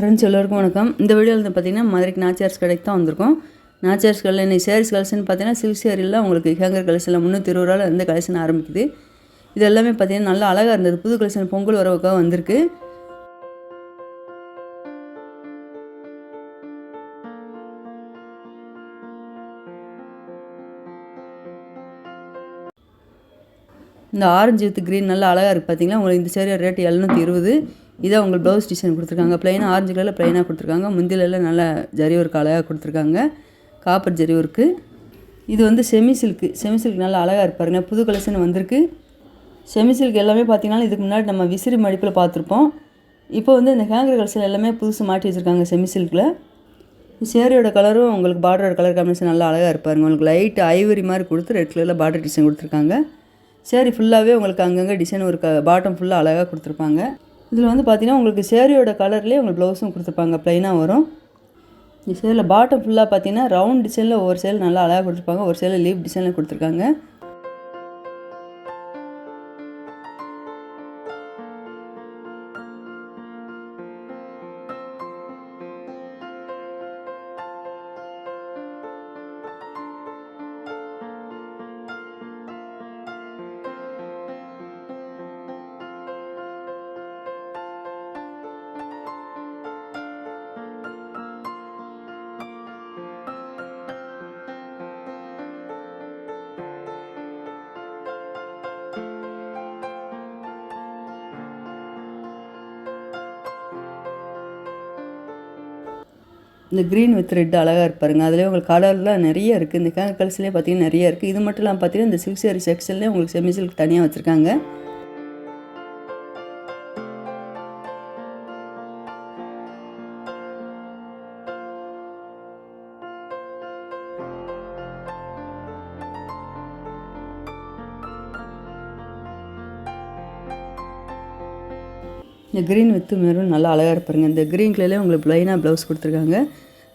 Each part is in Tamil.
ஃப்ரெண்ட்ஸ் எல்லோருக்கும் வணக்கம். இந்த வீடியோவில் வந்து பார்த்தீங்கன்னா மதுரைக்கு நாச்சியார்ஸ் கடைக்கு தான் வந்திருக்கோம். நாச்சியார்ஸ் கடையில் இன்னைக்கு சேரீஸ் கலெக்ஷன் பார்த்தீங்கன்னா சில்க் உங்களுக்கு ஹேங்கர் கலெக்ஷனில் முந்நூற்றி இருபது ரூபாவில் இந்த கலெக்ஷன் ஆரம்பிக்குது. இது எல்லாமே பார்த்தீங்கன்னா நல்லா அழகாக இருந்தது. புது கலெக்ஷன் பொங்கல் வரவுக்காக வந்திருக்கு. இந்த ஆரஞ்சு வித் க்ரீன் நல்லா அழகாக இருக்குது பார்த்தீங்கன்னா உங்களுக்கு இந்த சேரீ ரேட் எழுநூற்றி இருபது. இதான் உங்களுக்கு ப்ளவுஸ் டிசைன் கொடுத்துருக்காங்க. ப்ளைனாக ஆரஞ்சு கலரில் ப்ளைனாக கொடுத்துருக்காங்க. முந்திலெல்லாம் நல்லா ஜரி ஒர்க் அழகாக கொடுத்துருக்காங்க. Copper zari work. இது வந்து செமி சில்க்கு செமி சில்க் நல்லா அழகாக இருப்பாருங்க புது கலெக்ஷன் வந்திருக்கு. செமி சில்க் எல்லாமே பார்த்தீங்கன்னா இதுக்கு முன்னாடி நம்ம விசிறி மடிப்பில் பார்த்துருப்போம் இப்போ வந்து இந்த ஹேங்கர் கலெக்ஷன் எல்லாமே புதுசு மாட்டி வச்சுருக்காங்க செமி சில்கில் சேரீயோட கலரும் உங்களுக்கு பார்டரோட கலர் காம்பினேஷன் நல்லா அழகாக இருப்பாருங்க உங்களுக்கு லைட் ஐவரி மாதிரி கொடுத்து ரெட் கலரில் பார்டர் டிசைன் கொடுத்துருக்காங்க. சேரி ஃபுல்லாகவே உங்களுக்கு அங்கங்கே டிசைன் ஒரு க பாட்டம் ஃபுல்லாக அழகாக கொடுத்துருப்பாங்க. இதில் வந்து பார்த்திங்கன்னா உங்களுக்கு சேரீயோட கலர்லேயே உங்களுக்கு ப்ளவுஸும் கொடுத்துருப்பாங்க. ப்ளைனாக வரும். இந்த சேரில் பாட்டம் ஃபுல்லாக பார்த்தீங்கன்னா ரவுண்ட் டிசைனில் ஒரு சேல் நல்லா அழகாக கொடுத்துருப்பாங்க. ஒரு சேலில் லீப் டிசைனில் கொடுத்துருக்காங்க. இந்த க்ரீன் வித் ரெட் அழகாக இருப்பாருங்க அதிலே உங்களுக்கு கலர்லாம் நிறைய இருக்குது இந்த கேங்க கலர்ஸ்லேயே பார்த்தீங்கன்னா நிறைய இருக்குது இது மட்டும் இல்லாமல் பார்த்தீங்கன்னா இந்த சில்க் சாரி செக்ஷன்லேயே உங்களுக்கு செமி சில்க் தனியாக வச்சுருக்காங்க. இந்த க்ரீன் வித்து மெரூன் நல்லா அழகாக இருப்பாருங்க இந்த க்ரீன் கலர்லேயே உங்களுக்கு ப்ளைனாக ப்ளவுஸ் கொடுத்துருக்காங்க.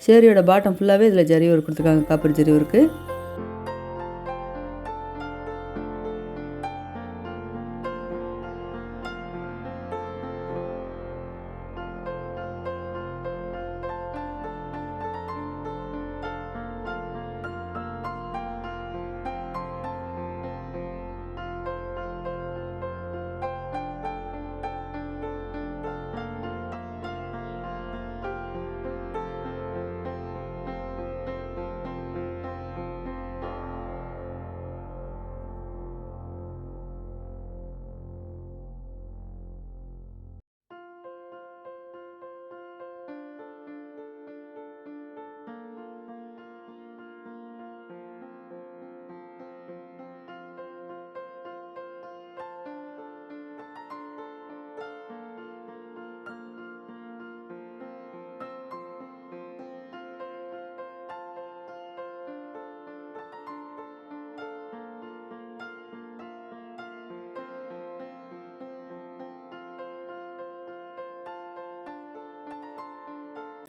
சேரியோட பாட்டம் ஃபுல்லாகவே இதில் ஜரி ஒர்க் கொடுத்துருக்காங்க copper zari work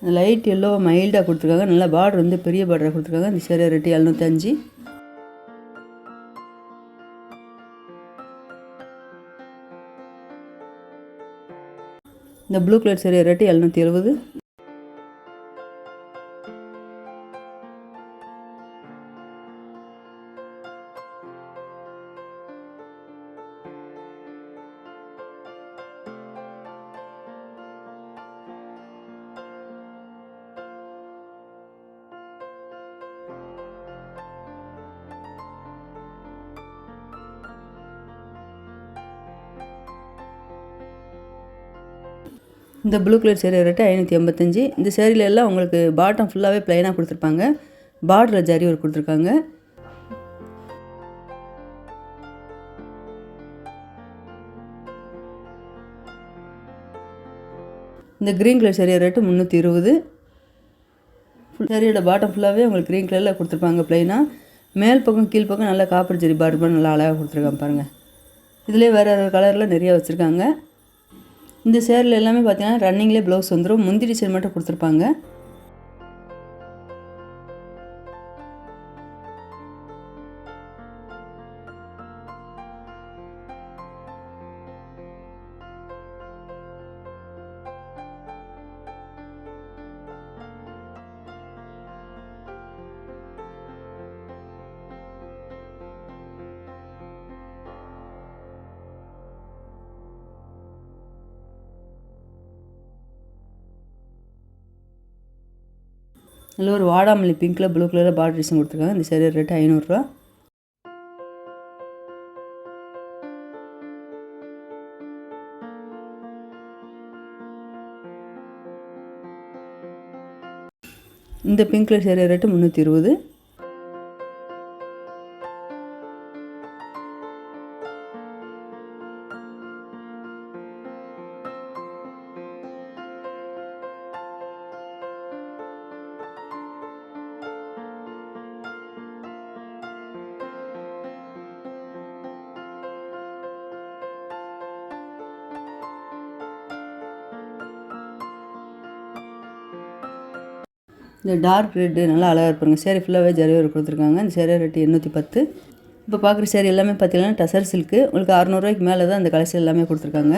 light yellow மைல்டாக கொடுத்துருக்காங்க. நல்லா பார்டர் வந்து பெரிய பார்டராக கொடுத்துருக்காங்க. இந்த சேரீ ரெட்டு எழுநூத்தஞ்சு. இந்த ப்ளூ கலர் சேரீ ரேட்டு எழுநூற்றி எழுபது. இந்த ப்ளூ கலர் சேரீ ரேட்டு ஐநூற்றி எண்பத்தஞ்சு. இந்த சேரீல எல்லாம் உங்களுக்கு பாட்டம் ஃபுல்லாகவே ப்ளைனாக கொடுத்துருப்பாங்க. பார்டரில் ஜரி ஒரு கொடுத்துருக்காங்க. இந்த க்ரீன் கலர் சேரீ ரேட்டு முந்நூற்றி இருபது. சேரீயோட பாட்டம் ஃபுல்லாகவே உங்களுக்கு க்ரீன் கலரில் கொடுத்துருப்பாங்க ப்ளைனாக மேல் பக்கம் கீழ் பக்கம் நல்லா காப்பர் ஜெரி பார்டர் நல்லா அழகாக கொடுத்துருக்காங்க பாருங்கள் இதிலே வேறு வேறு கலரில் நிறையா வச்சுருக்காங்க. இந்த சேரில் எல்லாமே பார்த்தீங்கன்னா ரன்னிங்லேயே ப்ளவுஸ் வந்துடும் முந்தி டிசைன் மட்டும் கொடுத்துருப்பாங்க. இதில் ஒரு வாடாமல்லி பிங்க்கில் ப்ளூ கலரில் பார்டர் டிசைன் கொடுத்துருக்காங்க. இந்த சேரீ ரேட்டு ஐநூறுரூவா. இந்த பிங்க் கலர் சேரீ ரேட்டு முந்நூற்றி இருபது. இந்த டார்க் ரெட்டு நல்லா அழகாக இருப்பாங்க சேரீ ஃபுல்லாகவே ஜரிவர் கொடுத்துருக்காங்க. இந்த சேரீ ரேட்டு எண்ணூற்றி பத்து. இப்போ பார்க்குற சேரீ எல்லாமே பார்த்தீங்கன்னா டசர் சில்க்கு உங்களுக்கு அறநூறுவாய்க்கு மேலே தான் அந்த கலெக்ஷன் எல்லாமே கொடுத்துருக்காங்க.